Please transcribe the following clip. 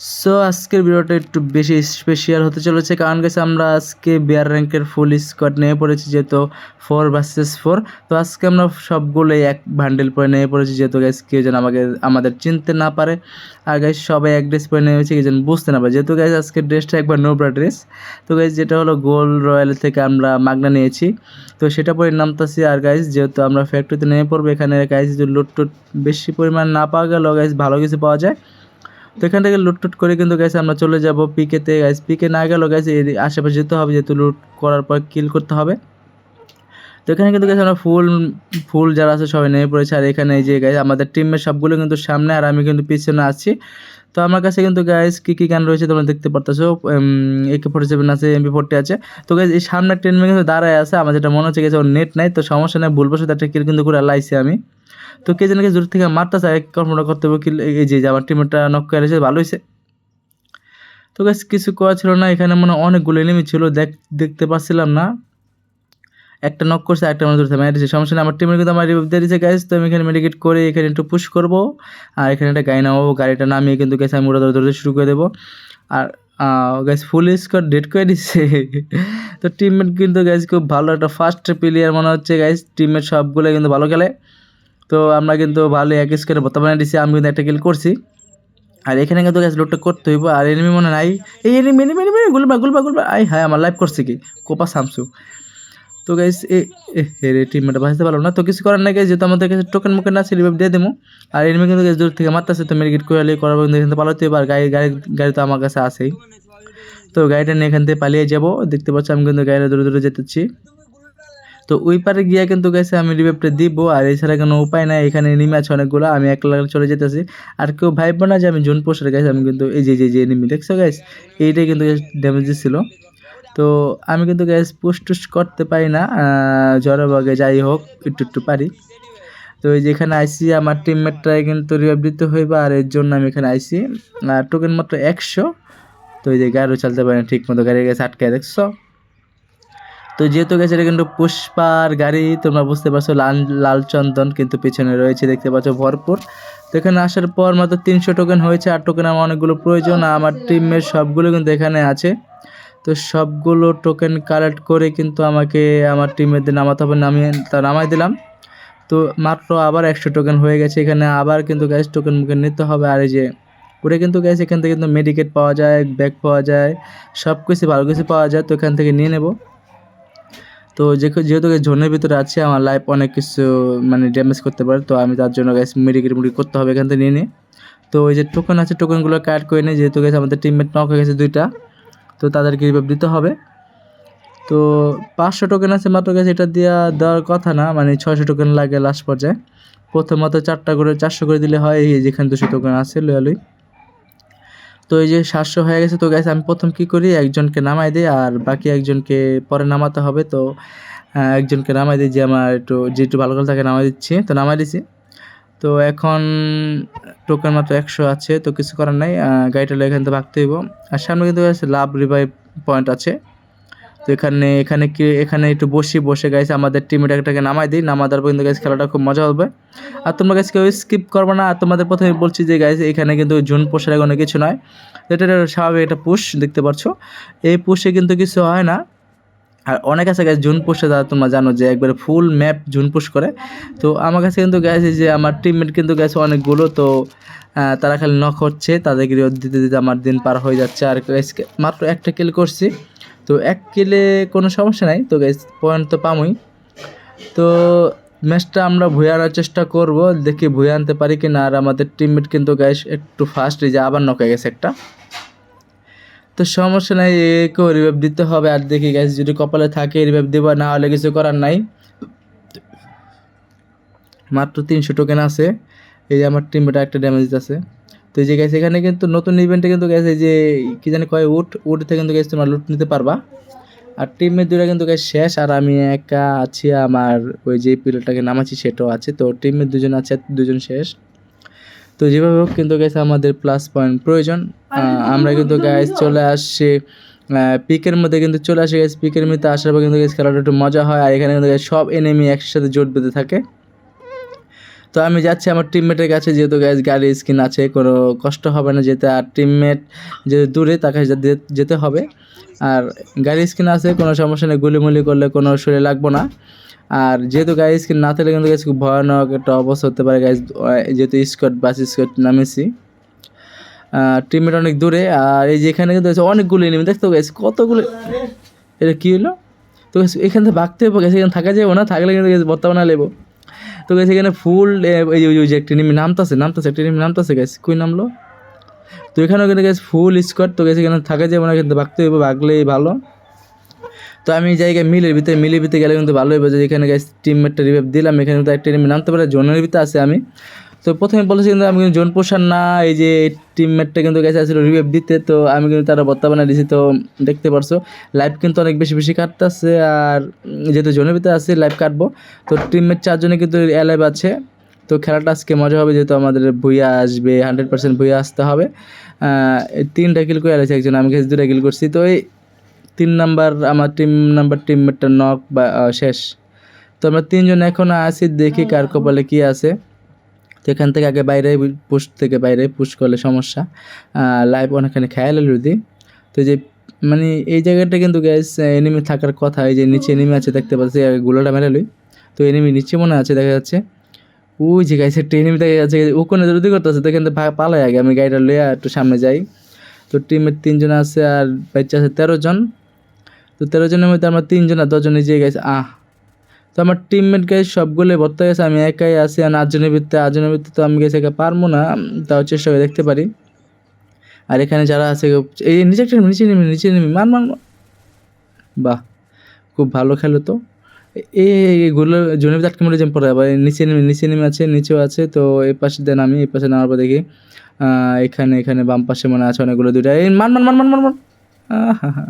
So আজকের ভিডিওটা একটু বেশি স্পেশাল হতে চলেছে। কারণ গেছে আমরা আজকে বিয়ার র্যাঙ্কের ফুল স্কোয়াড নিয়ে পড়েছি যেহেতু ফোর ভার্সেস ফোর তো আজকে আমরা সবগুলোই এক বান্ডেল পরে নিয়ে পড়েছি যেহেতু গাইস কেউ যেন আমাকে, আমাদের চিনতে না পারে। আর গাইস সবাই এক ড্রেস পরে নিয়েছে, কেউ যেন বুঝতে না পারে। যেহেতু গাইস আজকের ড্রেসটা একবার নোবরা ড্রেস তো গাইস যেটা হলো গোল রয়্যাল থেকে আমরা মাগনা নিয়েছি। তো সেটা পরে নামতাছি। আর গাইস যেহেতু আমরা ফ্যাক্টরিতে নেমে পড়ব, এখানে যদি লুট টুট বেশি পরিমাণ না পাওয়া গেলেও গাইস ভালো কিছু পাওয়া যায়। তো এখান থেকে লুটটুট করে কিন্তু গেছে আমরা চলে যাব পিকেতে গাইস পিকে না গেলেও এর আশেপাশে যেতে হবে, যেহেতু লুট করার পর কিল করতে হবে। তো এখানে কিন্তু গেছে আমরা ফুল ফুল যারা আছে সবাই নেমে পড়েছে। আর এখানে এই যে গাইস আমাদের টিমের সবগুলো কিন্তু সামনে, আর আমি কিন্তু পিছনে আছি। তো আমার কাছে কিন্তু গাইস কী কী গান রয়েছে তোমরা দেখতে পারতেছো। একে ফোর্টি সেভেন আছে এমপি ফোরটি আছে। তো গাইস এই সামনের ট্রেন কিন্তু দাঁড়ায় আছে। আমার যেটা মনে হচ্ছে গেছে ওর নেট নাই, তো সমস্যা নেই, ভুলবশত একটা কিল কিন্তু করে লাইছি আমি। তো কে যেন দূর থেকে মারতে চায় কল্পনা করতে হবে কি, এই যে আমার টিমটা নক করে এসে ভালো হয়েছে। তো গাছ কিছু করা ছিল না, এখানে মনে অনেকগুলো এনিমি ছিল, দেখ, দেখতে পাচ্ছিলাম না। একটা নক করছে একটা মনে ধরতে মেরেছে সমস্যা নেই, আমার টিমের কিন্তু আমার দিয়ে দিয়েছে গাইস তো আমি এখানে মেডিকেট করে এখানে একটু পুশ করব, আর এখানে একটা গাড়ি নামাবো, গাড়িটা নামিয়ে কিন্তু গেছে আমি ধরে ধরতে শুরু করে দেবো। আর গ্যাস ফুল স্কোর ডেট করে দিচ্ছে তো টিমমেট কিন্তু গ্যাস খুব ভালো একটা ফার্স্ট প্লেয়ার মনে হচ্ছে গাইস টিমমেট সবগুলো কিন্তু ভালো খেলে। তো আমরা কিন্তু ভালো এক স্কোয়ারে বর্তমানে দিছি আমি কিন্তু একটা কিল করছি। আর এখানে কিন্তু গ্যাস লোডটা করতে হইব, আর এনিমি মনে নাই। এই এনিমি এনিমি এনিমি গুলবা গুলবা গুলবা। আই হ্যাঁ আমার লাইভ করছে কি? কোপা সামসু। তো গাইস এ রে টিমমেটটা বাঁচতে পারলাম না। তো কিছু করার নাই গাইস যেহেতু আমাদের কাছে টোকেন মোকেন আছে রিভাইভ দিয়ে দেবো আর এনিমি কিন্তু গ্যাস দূর থেকে মারতেছে, তো মেডিকেট করে করার কিন্তু এখান থেকে পালাতে হবে আর গাড়ি গাড়ি গাড়ি তো আমার কাছে আছেই। তো গাড়িটা নিয়ে এখান থেকে পালিয়ে যাব। দেখতে পাচ্ছি, আমি কিন্তু গাড়িটা দূরে দূরে যেতেছি। তো ওই পারে গিয়ে কিন্তু গেছে আমি রিভেপটা দিব, আর এছাড়া কোনো উপায় নাই, এখানে এনিমি আছে অনেকগুলো, আমি এক লাখ চলে যেতেছি। আর কেউ ভাইব না যে আমি জুন পোস্টার গেছি আমি কিন্তু এই যে যে যে এনিমি দেখছ গাইস এইটাই কিন্তু ড্যামেজ দিচ্ছিল তো আমি কিন্তু গ্যাস পোস্ট টুস্ট করতে পারি না বাগে যাই হোক, একটু একটু পারি। তো এই যেখানে আইসি, আমার টিমমেটটাই কিন্তু রিভাইভ দিতে হইবে, আর এর জন্য আমি এখানে আইসি। আর টোকেন মাত্র একশো। তো এই যে গাড়িও চালতে পারি না ঠিক মতো গাড়ি গেছে আটকায়, দেখছ? তো যেহেতু গেছে এটা কিন্তু পুষ্পার গাড়ি, তোমরা বুঝতে পারছ, লাল লাল চন্দন কিন্তু পিছনে রয়েছে, দেখতে পাচ্ছ ভরপুর। তো এখানে আসার পর মাত্র তিনশো টোকেন হয়েছে, আর টোকেন আমার অনেকগুলো প্রয়োজন আমার টিমের সবগুলো কিন্তু এখানে আছে। তো সবগুলো টোকেন কালেক্ট করে কিন্তু আমাকে, আমার টিমের নামাতে হবে, নামিয়ে তা, নামাই দিলাম। তো মাত্র আবার একশো টোকেন হয়ে গেছে, এখানে আবার কিন্তু গ্যাস টোকেন মুখে নিতে হবে, আর এই যে, ওটা কিন্তু গ্যাস এখান থেকে কিন্তু মেডিকেট পাওয়া যায় ব্যাগ পাওয়া যায় সব কিছু ভালো কিছু পাওয়া যায়, তো এখান থেকে নিয়ে নেব। তো যেহেতু জোনের ভিতরে আছে, আমার লাইফ অনেক কিছু মানে ড্যামেজ করতে পারে, তো আমি তার জন্য গ্যাস মেডিকেট মুড়ি করতে হবে এখান থেকে নিয়ে নিয়ে তো ওই যে টোকেন আছে টোকেনগুলো কাট করে নিই যেহেতু গেছে আমাদের টিমমেট নক হয়ে গেছে দুইটা, তো তাদেরকে রিভাইভ দিতে হবে। তো পাঁচশো টোকেন আছে মাত্র গেছে এটা দেওয়া দেওয়ার কথা না মানে ছয়শো টোকেন লাগে লাস্ট পর্যায়ে। প্রথমত চারটা করে, চারশো করে দিলে হয়, এই যেখানে দুশো টোকেন আছে, লয়ালই। তো এই যে সাতশো হয়ে গেছে, তো গেছে আমি প্রথম কি করি? একজনকে নামাই দিই আর বাকি একজনকে পরে নামাতে হবে। তো একজনকে নামাই দিই যে আমার একটু, যে একটু ভালো করে তাকে নামাই দিচ্ছি। তো নামাই দিছি। তো এখন টোকেন মাত্র একশো আছে, তো কিছু করার নাই। গাড়িটা এখান থেকে ভাগতে হইব। আর সামনে কিন্তু লাভ রিভাইভ পয়েন্ট আছে। তো এখানে এখানে কি, এখানে একটু বসি, বসে গাইছে আমাদের টিমটাকে নামাই দিই। নামা দেওয়ার পর কিন্তু গাইছে খেলাটা খুব মজা হবে। আর তোমরা গাইছে কেউ স্কিপ করবে না। আর তোমাদের প্রথমে বলছি যে গাইছে এখানে কিন্তু জুন পোষের কোনো কিছু নয়। এটা স্বাভাবিক একটা পুষ, দেখতে পাচ্ছ। এই পুষে কিন্তু কিছু হয় না। আর অনেক আছে গাছ জুন পুষে, যারা তোমরা জানো যে একবারে ফুল ম্যাপ জুন পুষ করে। তো আমার কাছে কিন্তু গেছে যে আমার টিমমেট কিন্তু গেছে অনেকগুলো, তো তারা খালি নখ হচ্ছে তাদেরকে দিতে দিতে আমার দিন পার হয়ে যাচ্ছে। আর মাত্র একটা কিল করছি। তো এক কিলে কোনো সমস্যা নাই। তো গ্যাস পয়েন্ট তো পামই। তো ম্যাচটা আমরা ভুয়ে আনার চেষ্টা করব, দেখি ভুয়ে আনতে পারি কি না আর আমাদের টিমমেট কিন্তু গ্যাস একটু ফাস্ট যে আবার নকে গেছে একটা। তো সমস্যা নাই একেও রিভাইভ দিতে হবে। আর দেখি গ্যাস যদি কপালে থাকে রিভাইভ দেবো, না হলে কিছু করার নাই। মাত্র তিনশো টোকেন আছে। এই যে আমার টিমমেট একটা ড্যামেজ আছে তো যে গেছে এখানে কিন্তু নতুন ইভেন্টে কিন্তু গেছে যে কী জানি কয় উঠ উঠ থেকে কিন্তু গেছে তোমরা লুট নিতে পারবা। আর টিমের দুটা কিন্তু শেষ, আর আমি একা আছি, আমার ওই যে পিলারটাকে নামাচ্ছি, সেটাও আছে। তো টিমের দুজন আছে, দুজন শেষ। তো যেভাবে হোক কিন্তু গেছে আমাদের প্লাস পয়েন্ট প্রয়োজন। আমরা কিন্তু গ্যাস চলে আসছি পিকের মধ্যে কিন্তু চলে আসে গেছে পিকের মধ্যে আসার পর কিন্তু গেছে খেলাটা একটু মজা হয়, আর এখানে কিন্তু সব এনিমি একসাথে জোট বেঁধে থাকে। তো আমি যাচ্ছি আমার টিমমেটের কাছে, যেহেতু গ্যাস গাড়ি স্কিন আছে, কোনো কষ্ট হবে না যেতে। আর টিমমেট যেহেতু দূরে, তাকে যেতে- হবে। আর গাড়ি স্কিন আছে, কোনো সমস্যা নেই, গুলিমুলি করলে কোনো শরীরে লাগবো না। আর যেহেতু গাড়ি স্কিন না থাকলে কিন্তু খুব ভয়ানক একটা অবস্থা হতে পারে গাইজ যেহেতু স্কট বাস স্কট নামেছি। টিমমেট অনেক দূরে, আর এই যে এখানে কিন্তু অনেকগুলো এনিমি দেখতে গেছে কতগুলো এটা কী হলো? তো এখান থেকে ভাগতে হবে গেছে এখানে থাকা যাবে না, থাকলে কিন্তু বর্তমানে লেবো। তো গেছে এখানে ফুল এই যে- ওই যে একটা এনিমি নামতাছে নামতাছে, একটা এনিমি নামতাছে গেছে কই নামলো? তো এখানেও কিন্তু গেছে ফুল স্কোয়াড তো গেছে এখানে থাকা যাবে না কিন্তু বাঁকতে হবে বাঁকলেই ভালো। তো আমি জায়গায় মিলের ভিতরে মিলের ভিতরে গেলে কিন্তু ভালো হইবে, যে এখানে গেছে টিমমেটটা রিভাইভ দিলাম, এখানে কিন্তু একটা নিমি নামতে পারে, জোনের ভিতরে আছে আমি। তো প্রথমে বলেছি কিন্তু আমি কিন্তু জোন পোষার না, এই যে টিমমেটটা কিন্তু গেছে আসলে রিভাইভ দিতে, তো আমি কিন্তু তারা বর্তমানে দিছি, তো দেখতে পারছ। লাইভ কিন্তু অনেক বেশি বেশি কাটতেছে, আর যেহেতু জোনের ভিতরে আছে লাইভ কাটবো। তো টিমমেট চারজনে কিন্তু অ্যালাইভ আছে, তো খেলাটা আজকে মজা হবে, যেহেতু আমাদের ভুইয়া আসবে হান্ড্রেড পার্সেন্ট ভুইয়া আসতে হবে। তিনটা কিল করে আলেছে একজন, আমি কাছে দুটা কিল করছি। তো এই তিন নাম্বার আমার টিম নাম্বার টিমমেটটা নক বা শেষ। তো আমরা তিনজন এখন আছি, দেখি কার কপালে কী আছে। তো এখান থেকে আগে বাইরে পুশ থেকে বাইরে পুশ করলে সমস্যা। লাইভ অনেকখানি খেয়াল যদি তো যে মানে এই জায়গাটা কিন্তু গ্যাস এনিমি থাকার কথা, এই যে নিচে এনিমি আছে দেখতে পাচ্ছি গুলোটা মেরে লই। তো এনিমি নিচে মনে আছে, দেখা যাচ্ছে। ওই যে গাইছে একটা দেখা যাচ্ছে ওখানে যদি করতেছে তো এখান থেকে পালাই আগে, আমি গাড়িটা লইয়া একটু সামনে যাই। তো টিমের তিনজন আছে আর বাচ্চা আছে তেরো জন। তো তেরো জনের মধ্যে আমরা তিনজন আর দশজন যে গেছে আহ তো আমার টিমমেট গাইজ সবগুলো ভর্তা গেছে, আমি একাই আছি আর আটজনের ভিত্তিতে আটজনের ভিত্তিতে তো আমি গেছে পারব না, তাও চেষ্টা করে দেখতে পারি। আর এখানে যারা আছে এই নিচে একটা নিচে নেমে নিচে নেমে মান মান। বাহ, খুব ভালো খেলো তো। এই এগুলো জনের আটকে মরে যেমন পড়ে আবার নিচে নেমে নিচে নেমে আছে, নিচেও আছে, তো এই পাশে দেন আমি এই পাশে নামার পর দেখি এখানে এখানে বাম পাশে মনে আছে অনেকগুলো দুইটা। এই মান মান মান মান মান মান আহা হা।